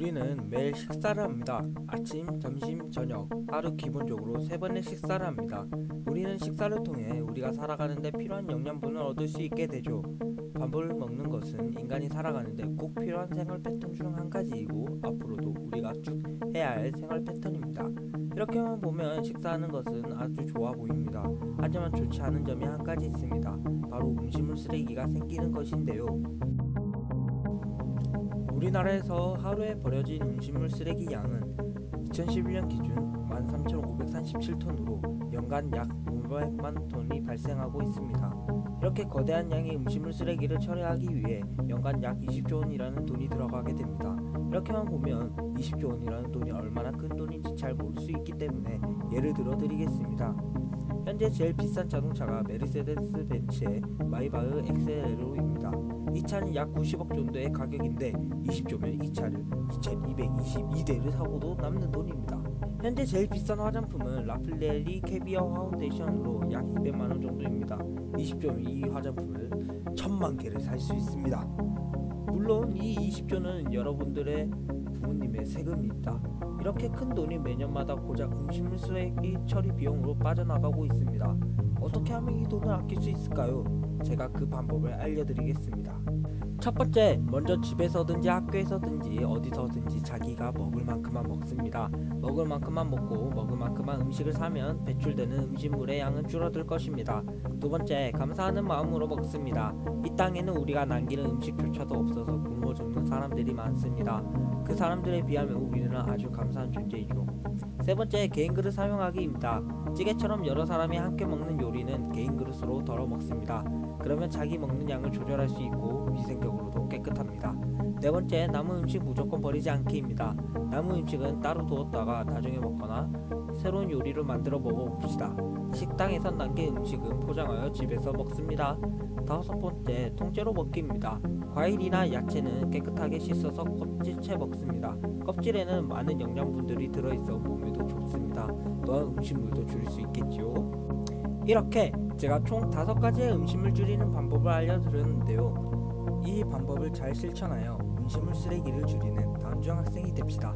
우리는 매일 식사를 합니다. 아침, 점심, 저녁 하루 기본적으로 세 번의 식사를 합니다. 우리는 식사를 통해 우리가 살아가는데 필요한 영양분을 얻을 수 있게 되죠. 밥을 먹는 것은 인간이 살아가는데 꼭 필요한 생활 패턴 중 한 가지이고 앞으로도 우리가 쭉 해야 할 생활 패턴입니다. 이렇게만 보면 식사하는 것은 아주 좋아 보입니다. 하지만 좋지 않은 점이 한 가지 있습니다. 바로 음식물 쓰레기가 생기는 것인데요. 우리나라에서 하루에 버려진 음식물 쓰레기 양은 2011년 기준 13,537톤으로 연간 약 500만 톤이 발생하고 있습니다. 이렇게 거대한 양의 음식물 쓰레기를 처리하기 위해 연간 약 20조 원이라는 돈이 들어가게 됩니다. 이렇게만 보면 20조 원이라는 돈이 얼마나 큰 돈인지 잘 모를 수 있기 때문에 예를 들어 드리겠습니다. 현재 제일 비싼 자동차가 메르세데스 벤츠의 마이바흐 엑셀로입니다. 이 차는 약 90억 정도의 가격인데 20조면 이 차를 2222대를 사고도 남는 돈입니다. 현재 제일 비싼 화장품은 라플레리 캐비어 파운데이션으로 약 200만원 정도 입니다. 20조면 이 화장품을 1000만 개를 살 수 있습니다. 물론 이 20조는 여러분들의 부모님의 세금입니다. 이렇게 큰 돈이 매년마다 고작 음식물 쓰레기 처리 비용으로 빠져나가고 있습니다. 어떻게 하면 이 돈을 아낄 수 있을까요? 제가 그 방법을 알려드리겠습니다. 첫 번째, 먼저 집에서든지 학교에서든지 어디서든지 자기가 먹을 만큼만 먹습니다. 먹을 만큼만 먹고 먹을 만큼만 음식을 사면 배출되는 음식물의 양은 줄어들 것입니다. 두 번째, 감사하는 마음으로 먹습니다. 이 땅에는 우리가 남기는 음식조차도 없어서 굶어 죽는 사람들이 많습니다. 그 사람들에 비하면 우리는 아주 감사한 존재이죠. 세 번째, 개인 그릇 사용하기입니다. 찌개처럼 여러 사람이 함께 먹는 요리는 개인 그릇으로 덜어 먹습니다. 그러면 자기 먹는 양을 조절할 수 있고 위생적으로도 깨끗합니다. 네 번째, 남은 음식 무조건 버리지 않기입니다. 남은 음식은 따로 두었다가 나중에 먹거나 새로운 요리를 만들어 먹어봅시다. 식당에서 남긴 음식은 포장하여 집에서 먹습니다. 다섯 번째, 통째로 먹기입니다. 과일이나 야채는 깨끗하게 씻어서 껍질째 먹습니다. 껍질에는 많은 영양분들이 들어있어 몸에도 좋습니다. 또한 음식물도 줄일 수 있겠지요. 이렇게 제가 총 다섯 가지의 음식물 줄이는 방법을 알려드렸는데요. 이 방법을 잘 실천하여 음식물 쓰레기를 줄이는 다음 중 학생이 됩시다.